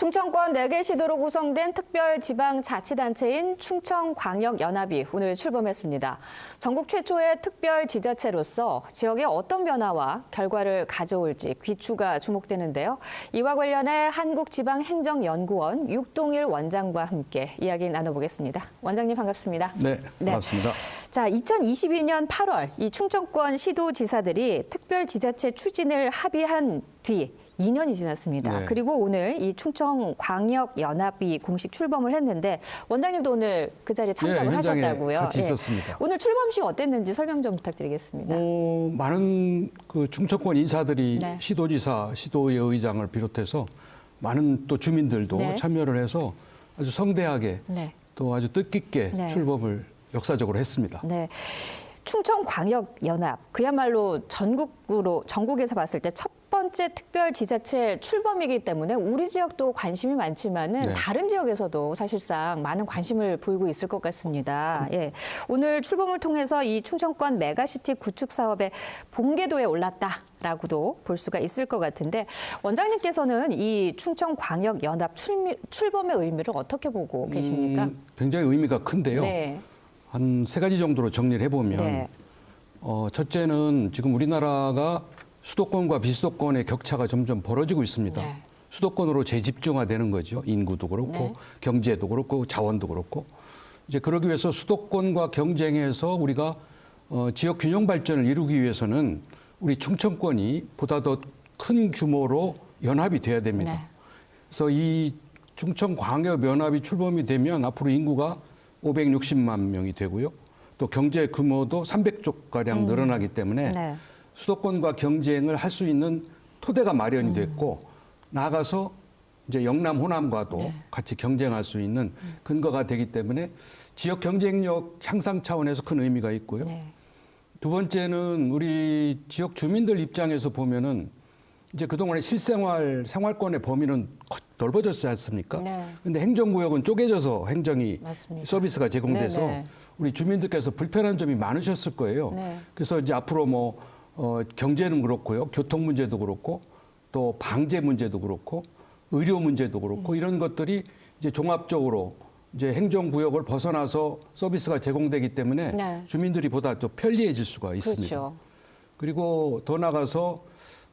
충청권 4개 시도로 구성된 특별지방자치단체인 충청광역연합이 오늘 출범했습니다. 전국 최초의 특별지자체로서 지역의 어떤 변화와 결과를 가져올지 귀추가 주목되는데요. 이와 관련해 한국지방행정연구원 육동일 원장과 함께 이야기 나눠보겠습니다. 원장님 반갑습니다. 네, 반갑습니다. 자, 2022년 8월 이 충청권 시도지사들이 특별지자체 추진을 합의한 뒤 2년이 지났습니다. 네. 그리고 오늘 이 충청광역연합이 공식 출범을 했는데 원장님도 오늘 그 자리에 참석을 네, 하셨다고요. 같이 예. 있었습니다. 오늘 출범식 어땠는지 설명 좀 부탁드리겠습니다. 어, 많은 그 충청권 인사들이 네. 시도지사, 시도의 의장을 비롯해서 많은 또 주민들도 네. 참여를 해서 아주 성대하게 네. 또 아주 뜻깊게 네. 출범을 역사적으로 했습니다. 네. 충청광역연합 그야말로 전국으로 전국에서 봤을 때 첫 번째 특별 지자체 출범이기 때문에 우리 지역도 관심이 많지만은 네. 다른 지역에서도 사실상 많은 관심을 보이고 있을 것 같습니다. 예. 오늘 출범을 통해서 이 충청권 메가시티 구축 사업의 본궤도에 올랐다 라고도 볼 수가 있을 것 같은데 원장님께서는 이 충청광역연합 출범의 의미를 어떻게 보고 계십니까? 음, 굉장히 의미가 큰데요. 네. 한세 가지 정도로 정리를 해보면 네. 어, 첫째는 지금 우리나라가 수도권과 비수도권의 격차가 점점 벌어지고 있습니다. 네. 수도권으로 재집중화되는 거죠. 인구도 그렇고 네. 경제도 그렇고 자원도 그렇고 이제 그러기 위해서 수도권과 경쟁해서 우리가 어, 지역 균형 발전을 이루기 위해서는 우리 충청권이 보다 더 큰 규모로 연합이 돼야 됩니다. 네. 그래서 이 충청 광역 연합이 출범이 되면 앞으로 인구가 560만 명이 되고요. 또 경제 규모도 300조 가량 늘어나기 때문에 음. 네. 수도권과 경쟁을 할 수 있는 토대가 음. 마련이 됐고 나아가서 이제 영남 호남과도 네. 같이 경쟁할 수 있는 근거가 되기 때문에 지역 경쟁력 향상 차원에서 큰 의미가 있고요. 네. 두 번째는 우리 지역 주민들 입장에서 보면은 이제 그동안의 실생활 생활권의 범위는 커- 넓어졌지 않습니까? 네. 근데 행정구역은 쪼개져서 행정이 맞습니다. 서비스가 제공돼서 네네. 우리 주민들께서 불편한 점이 많으셨을 거예요. 네. 그래서 이제 앞으로 뭐 어, 경제는 그렇고요, 교통 문제도 그렇고 또 방제 문제도 그렇고 의료 문제도 음. 그렇고 이런 것들이 이제 종합적으로 이제 행정구역을 벗어나서 서비스가 제공되기 때문에 네. 주민들이 보다 더 편리해질 수가 있습니다. 그렇죠. 그리고 더 나가서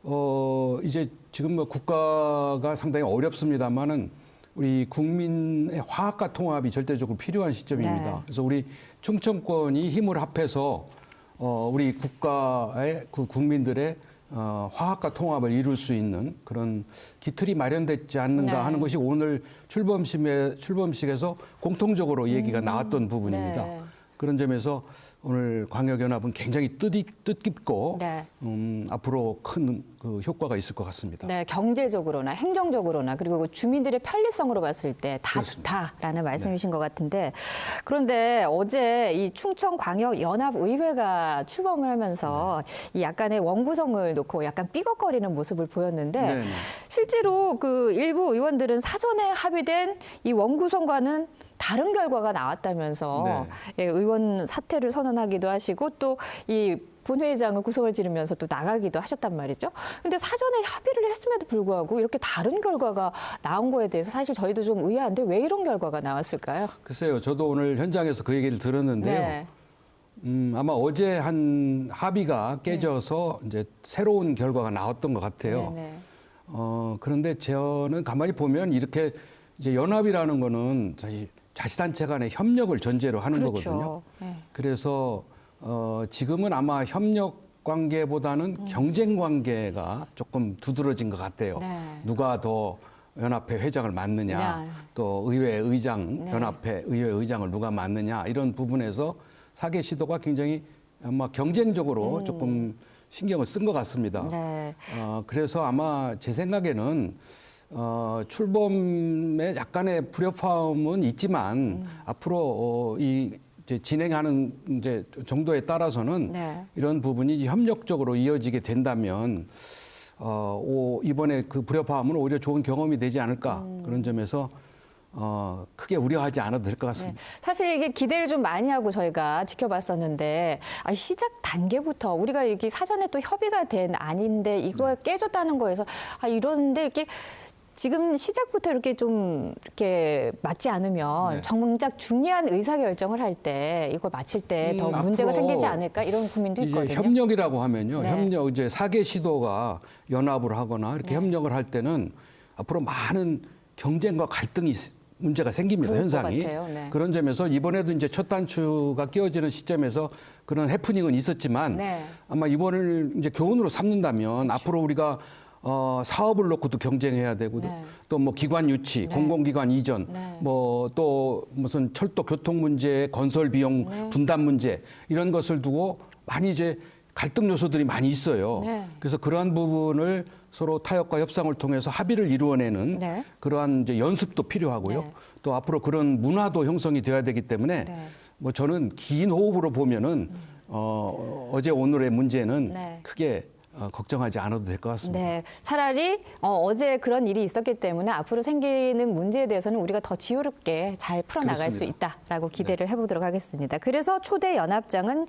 어 이제 지금 뭐 국가가 상당히 어렵습니다만은 우리 국민의 화합과 통합이 절대적으로 필요한 시점입니다. 네. 그래서 우리 충청권이 힘을 합해서 어 우리 국가의 그 국민들의 어 화합과 통합을 이룰 수 있는 그런 기틀이 마련됐지 않는가 네. 하는 것이 오늘 출범식에 출범식에서 공통적으로 얘기가 나왔던 부분입니다. 네. 그런 점에서 오늘 광역연합은 굉장히 뜻이, 뜻깊고 네. 음, 앞으로 큰 그 효과가 있을 것 같습니다. 네, 경제적으로나 행정적으로나 그리고 그 주민들의 편리성으로 봤을 때 다 좋다라는 말씀이신 것 같은데 그런데 어제 이 충청광역연합의회가 출범을 하면서 이 약간의 원구성을 놓고 약간 삐걱거리는 모습을 보였는데 네, 네. 실제로 그 일부 의원들은 사전에 합의된 이 원구성과는 다른 결과가 나왔다면서 예, 의원 사퇴를 선언하기도 하시고 또이 본회의장을 구석을 지르면서 또 나가기도 하셨단 말이죠. 근데 사전에 합의를 했음에도 불구하고 이렇게 다른 결과가 나온 거에 대해서 사실 저희도 좀 의아한데 왜 이런 결과가 나왔을까요? 글쎄요, 저도 오늘 현장에서 그 얘기를 들었는데요. 네. 음, 아마 어제 한 합의가 깨져서 이제 새로운 결과가 나왔던 것 같아요. 네, 네. 어, 그런데 저는 가만히 보면 이렇게 이제 연합이라는 거는 사실 자치단체 간의 협력을 전제로 하는 그렇죠. 거거든요. 네. 그래서 어, 지금은 아마 협력 관계보다는 경쟁 관계가 조금 두드러진 것 같아요. 네. 누가 더 연합회 회장을 맡느냐, 네. 또 의회 의장, 네. 연합회 의회 의장을 누가 맡느냐 이런 부분에서 사개 시도가 굉장히 아마 경쟁적으로 조금 신경을 쓴 것 같습니다. 음. 네. 어, 그래서 아마 제 생각에는 어, 출범에 약간의 불협화음은 있지만 음. 앞으로 어, 이 이제 진행하는 이제 정도에 따라서는 네. 이런 부분이 협력적으로 이어지게 된다면 어, 오, 이번에 그 불협화음은 오히려 좋은 경험이 되지 않을까 음. 그런 점에서 어, 크게 우려하지 않아도 될것 네. 같습니다. 사실 이게 기대를 좀 많이 하고 저희가 지켜봤었는데 아, 시작 단계부터 우리가 이게 사전에 또 협의가 된 아닌데 이거 깨졌다는 거에서 아 이런데 이렇게 지금 시작부터 이렇게 좀 이렇게 맞지 않으면 네. 정작 중요한 의사 결정을 할 때 이걸 마칠 때더 음, 문제가 생기지 않을까 이런 고민도 있거든요. 협력이라고 하면요. 네. 협력 이제 사개 시도가 연합을 하거나 이렇게 네. 협력을 할 때는 앞으로 많은 경쟁과 갈등이 있- 문제가 생깁니다. 현상이. 네. 그런 점에서 이번에도 이제 첫 단추가 끼워지는 시점에서 그런 해프닝은 있었지만 네. 아마 이번을 이제 교훈으로 삼는다면 앞으로 우리가 어, 사업을 놓고도 경쟁해야 되고. 네. 또뭐 기관 유치, 네. 공공기관 이전, 네. 뭐또 무슨 철도 교통 문제, 건설 비용 네. 분담 문제 이런 것을 두고 많이 이제 갈등 요소들이 많이 있어요. 네. 그래서 그러한 부분을 서로 타협과 협상을 통해서 합의를 이루어내는 네. 그러한 이제 연습도 필요하고요. 네. 또 앞으로 그런 문화도 형성이 돼야 되기 때문에 네. 뭐 저는 긴 호흡으로 보면은 어, 어제 오늘의 문제는 네. 크게 어, 걱정하지 않아도 될 것 같습니다. 네, 차라리 어, 제 그런 일이 있었기 때문에 앞으로 생기는 문제에 대해서는 우리가 더 지혜롭게 잘 풀어나갈 수 그렇습니다. 있다라고 기대를 해보도록 하겠습니다. 그래서 초대 연합장은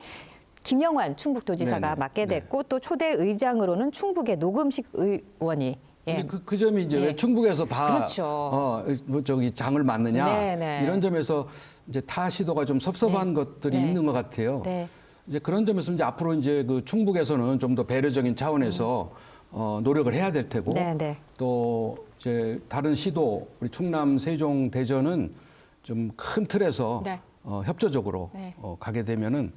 김영환 충북도지사가 네네. 맡게 네. 됐고 또 초대 의장으로는 충북의 노금식 의원이 예. 그, 그 점이 이제 예. 왜 충북에서 다 그렇죠. 어, 뭐 저기 장을 맡느냐 네, 네. 이런 점에서 이제 타 시도가 좀 섭섭한 네. 것들이 네. 있는 것 같아요. 네. 이제 그런 점에서 이제 앞으로 이제 그 충북에서는 좀 더 배려적인 차원에서 어, 노력을 해야 될 테고 네, 네. 또 이제 다른 시도 우리 충남 세종 대전은 좀 큰 틀에서 네. 어, 협조적으로 네. 어, 가게 되면은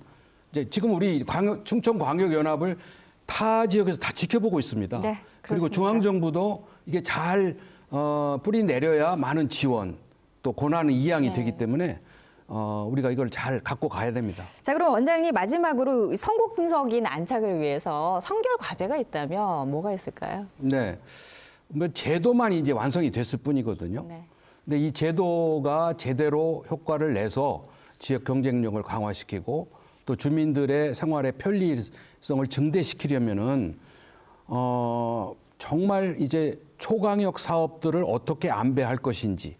이제 지금 우리 광역, 충청 광역 연합을 타 지역에서 다 지켜보고 있습니다. 네, 그리고 그렇습니다. 중앙 정부도 이게 잘 어, 뿌리 내려야 많은 지원 또 권한은 이양이 네. 되기 때문에 어, 우리가 이걸 잘 갖고 가야 됩니다. 자, 그럼 원장님 마지막으로 선곡 분석인 안착을 위해서 선결 과제가 있다면 뭐가 있을까요? 네. 뭐 제도만 이제 완성이 됐을 뿐이거든요. 네. 근데 이 제도가 제대로 효과를 내서 지역 경쟁력을 강화시키고 또 주민들의 생활의 편리성을 증대시키려면은 어 정말 이제 초강력 사업들을 어떻게 안배할 것인지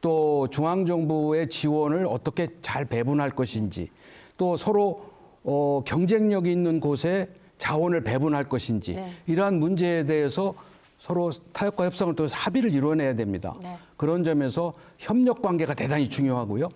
또 중앙 정부의 지원을 어떻게 잘 배분할 것인지 또 서로 어 경쟁력이 있는 곳에 자원을 배분할 것인지 네. 이러한 문제에 대해서 서로 타협과 협상을 통해서 합의를 이루어내야 됩니다. 네. 그런 점에서 협력 관계가 대단히 중요하고요.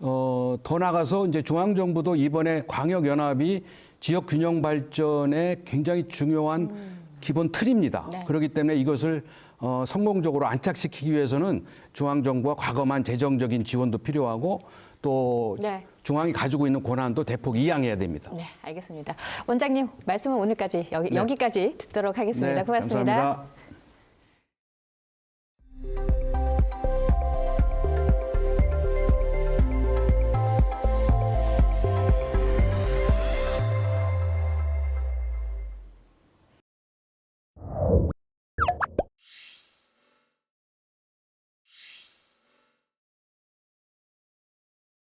어, 더 나가서 이제 중앙 정부도 이번에 광역 연합이 지역 균형 발전에 굉장히 중요한 기본 틀입니다. 음. 네. 그렇기 때문에 이것을 어, 성공적으로 안착시키기 위해서는 중앙 정부와 과감한 재정적인 지원도 필요하고 또 네. 중앙이 가지고 있는 권한도 대폭 이양해야 됩니다. 네, 알겠습니다. 원장님 말씀은 오늘까지 여기, 네. 여기까지 듣도록 하겠습니다. 네, 고맙습니다. 감사합니다.